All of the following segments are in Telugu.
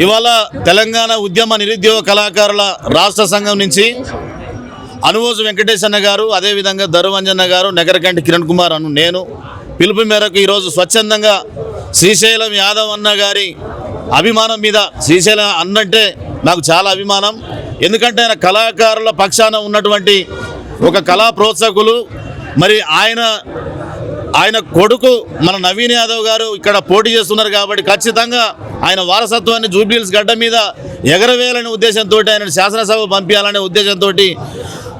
ఇవాళ తెలంగాణ ఉద్యమ నిరుద్యోగ కళాకారుల రాష్ట్ర సంఘం నుంచి అనువోజు వెంకటేశ్ అన్న గారు అదేవిధంగా ధరువంజన్న గారు నగరకంటి కిరణ్ కుమార్ అను నేను పిలుపు మేరకు ఈరోజు స్వచ్ఛందంగా శ్రీశైలం యాదవ్ అన్న గారి అభిమానం మీద శ్రీశైలం అన్నంటే నాకు చాలా అభిమానం. ఎందుకంటే ఆయన కళాకారుల పక్షాన ఉన్నటువంటి ఒక కళా ప్రోత్సాహకులు మరి ఆయన ఆయన కొడుకు మన నవీన్ యాదవ్ గారు ఇక్కడ పోటీ చేస్తున్నారు కాబట్టి ఖచ్చితంగా ఆయన వారసత్వాన్ని జూబ్లీహిల్స్ గడ్డ మీద ఎగరవేయాలనే ఉద్దేశంతో ఆయన శాసనసభ పంపించాలనే ఉద్దేశంతో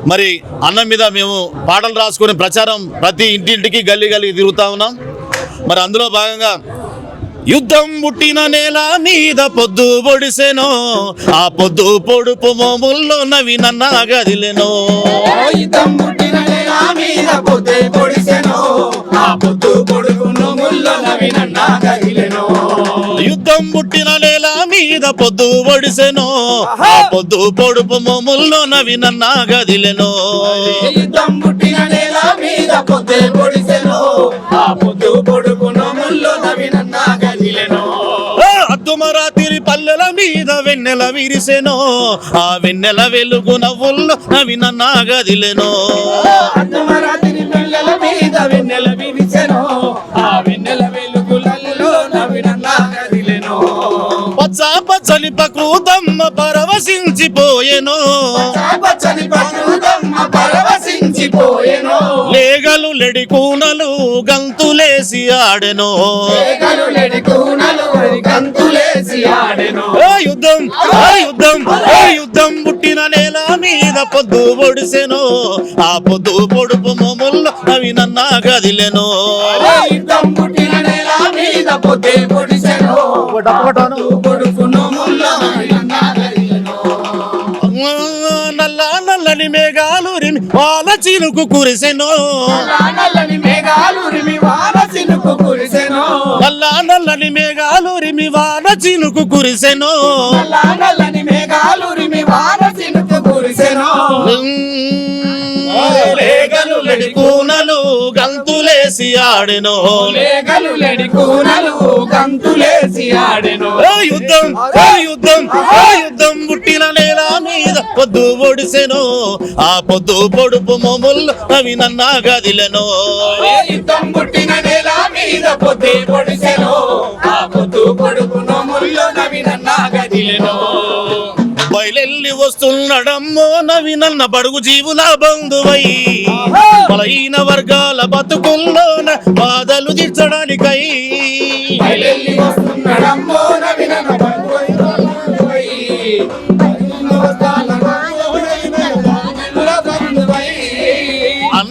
మరి అన్నం మీద మేము పాటలు రాసుకునే ప్రచారం ప్రతి ఇంటింటికి గల్లీ గల్లీ తిరుగుతా ఉన్నాం. మరి అందులో భాగంగా యుద్ధం పుట్టిన నేల మీద పొద్దు పొడిసెనో ఆ పొద్దు పొడుపు మోముల్లో నవీనన్న గదిలెనో. యుద్ధం పుట్టిన నేల మీద పొద్దు పొడిసె కదిలెను. యుద్ధం పుట్టిన నేల మీద పొద్దు పొడిసెనో ఆ పొద్దు పొడుపు మోముల్లో నవీనన్న గదిలెనో యుద్ధం పుట్టిన నేల మీద పొద్దే పొడిసెను. ఆ పొద్దు పొడుగును ముల్లో నవినన్న కదిలెను. అద్దుమరాతిరి పల్లెల మీద వెన్నెల విరిసెనో. ఆ వెన్నెల వెలుగు నవ్వుల్లో నవీనన్న గదిలెనో అర్ధమరాత్రి పిల్లల మీద వెన్నెల పచ్చని పరవశించిపోయెను. లేగలు లెడి కూనలు గంతులేసి ఆడెనో. గంతులేసి యుద్ధం యుద్ధం యుద్ధం పుట్టిన నేల మీద పొద్దు పొడిసెను. ఆ పొద్దు పొడుపు మొముల్లో అవి నన్న గదిలెను యుద్ధం పుట్టిన నేల మీద పొద్దే పొడిసెను. ముల్ల నల్లని మేఘాలు రిమి వాళ్ళ చినుకు కురిసెను. నల్లని మేఘాలు రిమి వాన సినుకు కురిసెను. నల్ల నల్లని మేఘాలు రిమి వాన చినుకు కురిసెను. నల్లని మేఘాలు రిమి వాన సినుకు కురిసెను. లేగలు లెడి కూనలు గంతులేసి ఆడెను. లేగలు లెడి కూనలు గంతులేసి ఆడెను. యుద్ధం యుద్ధం యుద్ధం పొద్దు పొడిసెను ఆ పొద్దు పొడుపు మొముళ్ళు అవి నన్న గదిలెను. ఏ యుద్ధం పుట్టిన నేల మీద పొద్దే పొడిసెను ఆ పొద్దు పొడుకును ముల్లో నవినన్న గదిలెను. బయలెల్లి వస్తున్నాడమ్మో నవి నన్న బడుగు జీవుల బంధువై. బలహీన వర్గాల బతుకుల్లోన బాధలు తీర్చడానికై. వస్తున్నాడమ్మో నవినన్న బంధువై.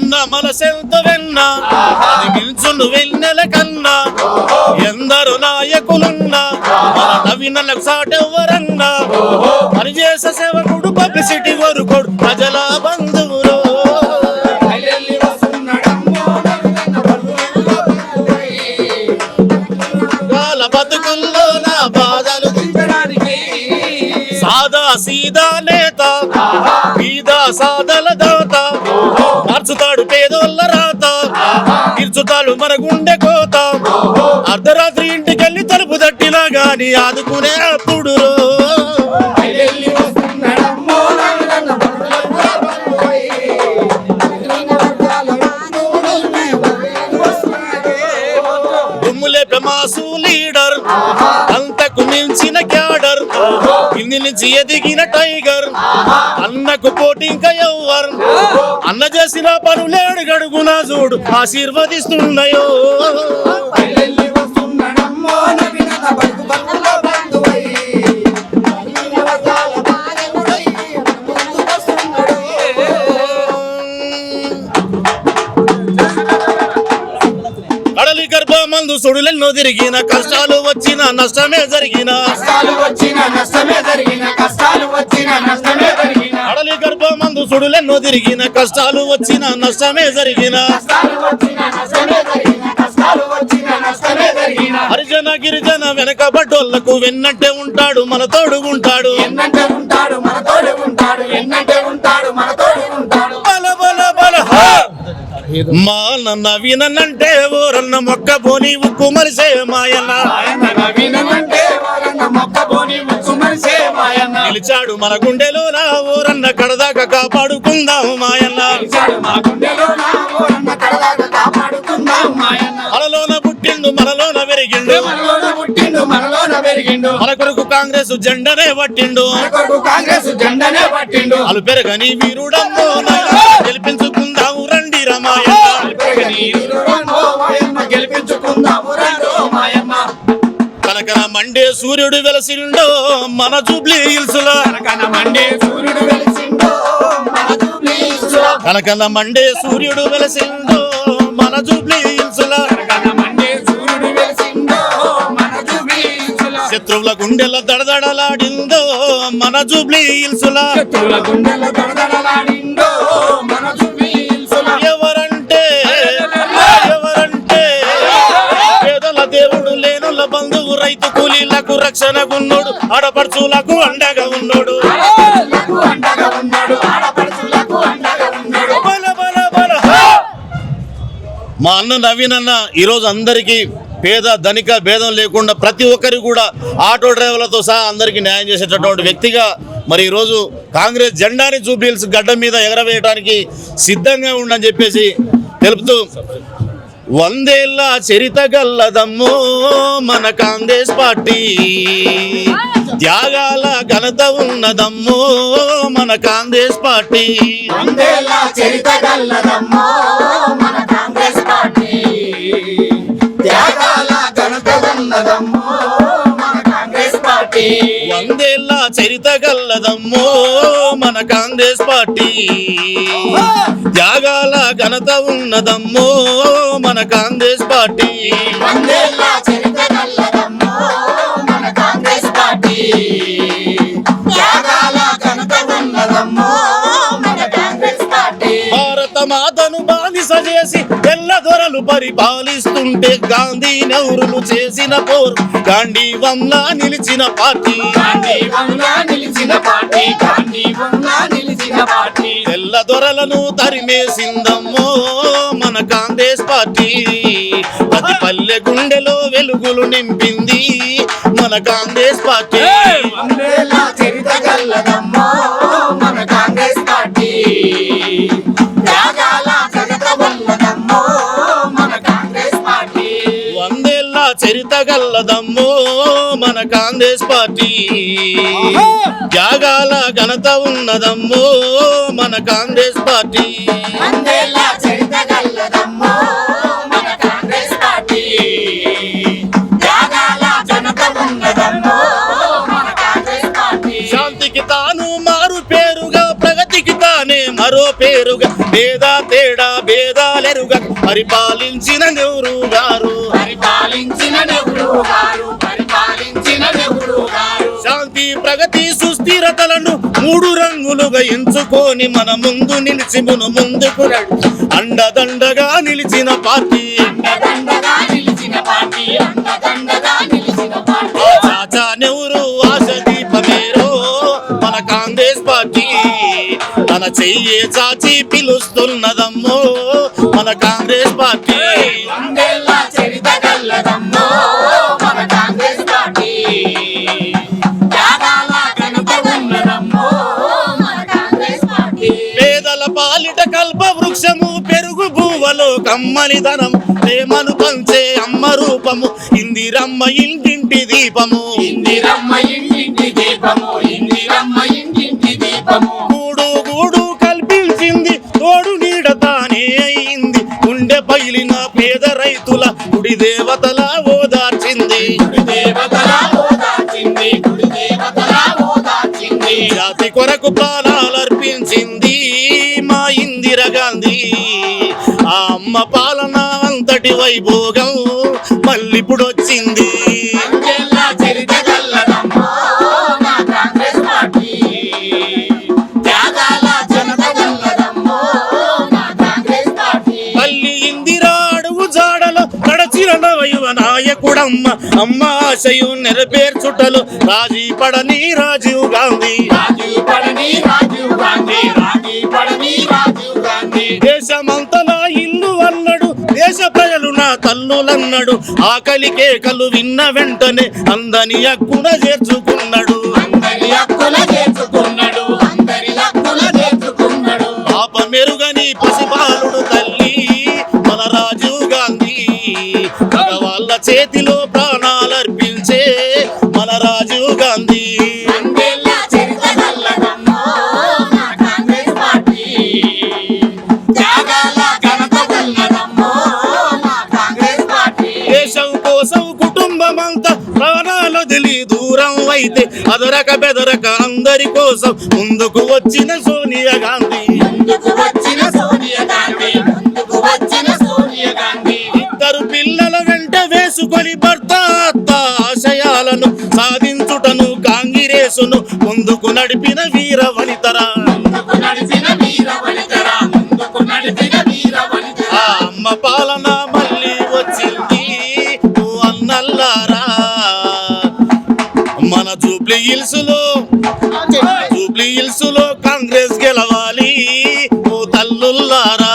అన్న మనసెంత వెన్న. అది వెన్నెల కన్నా. ఎందరు నాయకులున్నా. మన నవీనలకు సాటెవ్వరన్నా. పనిచేసే సేవకుడు పబ్లిసిటీ వరకు ప్రజల బంధువులు సీదా నేత బీదా సాదల దాత మార్చుతాడు పేదోళ్ళ రాత తీర్చుతాడు మన గుండె కోత. అర్ధరాత్రి ఇంటికెళ్ళి తలుపు తట్టినా గాని ఆదుకునే అప్పుడు బయలెల్లి లీడర్ అంతకు మించిన క్యాడర్ నుంచి ఎదిగిన టైగర్. అన్నకు పోటీ ఇంకా ఎవ్వరు. అన్న చేసిన పనులేడు గడుగునా చూడు. ఆశీర్వదిస్తున్నాయో. సుడులెన్నో తిరిగిన కష్టాలు వచ్చిన నష్టమే జరిగిన. కష్టాలు వచ్చిన నష్టమే జరిగిన కష్టాలు వచ్చిన నష్టమే జరిగిన. కడలి గర్భమందు సుడులెన్నో తిరిగిన కష్టాలు వచ్చిన నష్టమే జరిగిన. కష్టాలు వచ్చిన నష్టమే జరిగిన కష్టాలు వచ్చిన నష్టమే జరిగిన. హరిజన గిరిజన వెనకబడ్డోళ్ళకు వెన్నంటే ఉంటాడు మన తోడుగుంటాడు ఎన్నంటే ఉంటాడు మన తోడు ఉంటాడు ఎన్నంటే ఉంటాడు మన తోడు ఉంటాడు. బల బల బల హా! మా నన్న వినంటే ఓరన్న మొక్క పోని ఉక్కు మరిసే మాయన్న. నిలిచాడు మన గుండెలో నా ఊరన్న కడదాకా కాపాడుకుందాం మాయన్న. మనలోన పుట్టిండు మనలోన పెరిగిండు. మన కొరకు కాంగ్రెస్ జెండనే పట్టిండు. కాంగ్రెస్ జెండనే పట్టిండు. అలు పెరగని వీరుడమ్మో కనకన మండే సూర్యుడు వెలసిండో మన జూబ్లీ హిల్స్ కనకన మండే సూర్యుడు వెలిసిండో మన జూబ్లీసులో. కనకన మండే సూర్యుడు వెలసిండో మన జూబ్లీ హిల్స్. శత్రువుల గుండెల దడదడలాడిందో మన జూబ్లీ హిల్స్ శత్రువుల గుండెల దడదడలాడిండో రైతు కూలీలకు రక్షణగున్నోడు ఆడపడుచులకు అండగా ఉన్నోడు. ఉన్నాడు ఆడపడుచులకు అండగా ఉన్నాడు మా అన్న నవీన్ అన్న ఈరోజు అందరికీ పేద ధనిక భేదం లేకుండా ప్రతి ఒక్కరికి కూడా ఆటో డ్రైవర్లతో సహా అందరికీ న్యాయం చేసేటటువంటి వ్యక్తిగా మరి ఈరోజు కాంగ్రెస్ జెండాని చూపిల్స్ గడ్డ మీద ఎగరవేయడానికి సిద్ధంగా ఉండని చెప్పేసి తెలుపుతూ వందేళ్ళ చరిత గల్లదమ్మో మన కాంగ్రెస్ పార్టీ. త్యాగాల ఘనత ఉన్నదమ్మో మన కాంగ్రెస్ పార్టీ. వందేళ్ళ చరిత గల్లదమ్మో మన కాంగ్రెస్ పార్టీ. త్యాగాల ఘనత ఉన్నదమ్మో మన కాంగ్రెస్ పార్టీ. వందేళ్ళ చరిత గల్లదమ్మో మన కాంగ్రెస్ పార్టీ. త్యాగాల ఘనత ఉన్నదమ్మో మన కాంగ్రెస్ పార్టీ. వందేళ్ళ చరిత గల్లదమ్మో మన కాంగ్రెస్ పార్టీ. త్యాగాల ఘనత ఉన్నదమ్మో మన కాంగ్రెస్ పార్టీ. భారత మాతను బానిస చేసి దొరలు పరిపాలిస్తుంటే గాంధీ నెహ్రులు చేసిన పోరు పార్టీ. గాంధీవంలా నిలిచిన పార్టీ గాంధీవంలా నిలిచిన పార్టీ. తెల్ల దొరలను తరిమేసిందమ్మో మన కాంగ్రెస్ పార్టీ. ప్రతి పల్లె గుండెలో వెలుగులు నింపింది మన కాంగ్రెస్ పార్టీ. చరిత గల్లదమ్మో మన కాంగ్రెస్ పార్టీ. త్యాగాల ఘనత ఉన్నదమ్మో మన కాంగ్రెస్ పార్టీ. పరిపాలించిన నెహ్రూ గారు? పరిపాలించిన నెహ్రూ గారు పరిపాలించిన నెహ్రూ గారు శాంతి ప్రగతి సుస్థిరతలను మూడు రంగులుగా ఎంచుకొని మన ముందు నిలిచి మును ముందుకు అండదండగా నిలిచిన పార్టీ అండదండగా నిలిచిన పార్టీ. అండదండగా నిలిచిన పార్టీ చాచా నెహ్రూ ఆశ దీపమేరో మన కాంగ్రెస్ పార్టీ. తన చెయ్యే చాచి పిలుస్తున్నదమ్మో. మన కాంగ్రెస్ పార్టీ వందేళ్ళ చరిత గల్లదమ్మో మన కాంగ్రెస్ పార్టీ. త్యాగాల ఘనత ఉన్నదమ్మో మన కాంగ్రెస్ పార్టీ. పేదల పాలిట కల్ప వృక్షము పెరుగు భూవలో కమ్మని ధనం ప్రేమను పంచే అమ్మ రూపము ఇందిరమ్మ ఇంటింటి దీపము. ఇందిరమ్మ ఇంటింటి దీపము ఇందిరమ్మ ఇంటింటి దీపము. గూడు గూడు కల్పించింది తోడు నీడ పగిలిన పేద రైతుల గుడి దేవతల ఓదార్చింది. జాతి కొరకు ప్రాణాలర్పించింది మా ఇందిర గాంధీ. ఆ అమ్మ పాలన అంతటి వైభోగం మళ్ళీప్పుడు వచ్చింది అమ్మ ఆశయు నెరవేర్చుటలు రాజీ పడని రాజీవ్ గాంధీ. రాజీవ్ పడని రాజీవ్ గాంధీ రాజీ పడని రాజీవ్ గాంధీ. దేశమంతా నా ఇల్లు అన్నాడు దేశ ప్రజలు నా తల్లులన్నడు. ఆకలి కేకలు విన్న వెంటనే అందని అక్కున చేర్చుకున్నాడు. అందని అక్కున చేర్చుకున్నాడు అందరి అక్కున చేర్చుకున్నాడు. పాప మెరుగని పసిపా అదరక బెదరక అందరి కోసం ముందుకు వచ్చిన సోనియా గాంధీ. ముందుకు వచ్చిన సోనియా గాంధీ ముందుకు వచ్చిన సోనియా గాంధీ. ఇద్దరు పిల్లల వెంట వేసుకొని భర్త ఆశయాలను సాధించుటను కాంగిరేసును ముందుకు నడిపిన వీర వనితరా. మన జూబ్లీ హిల్స్లో జూబ్లీ హిల్స్లో కాంగ్రెస్ గెలవాలి. ఓ తల్లుల్లారా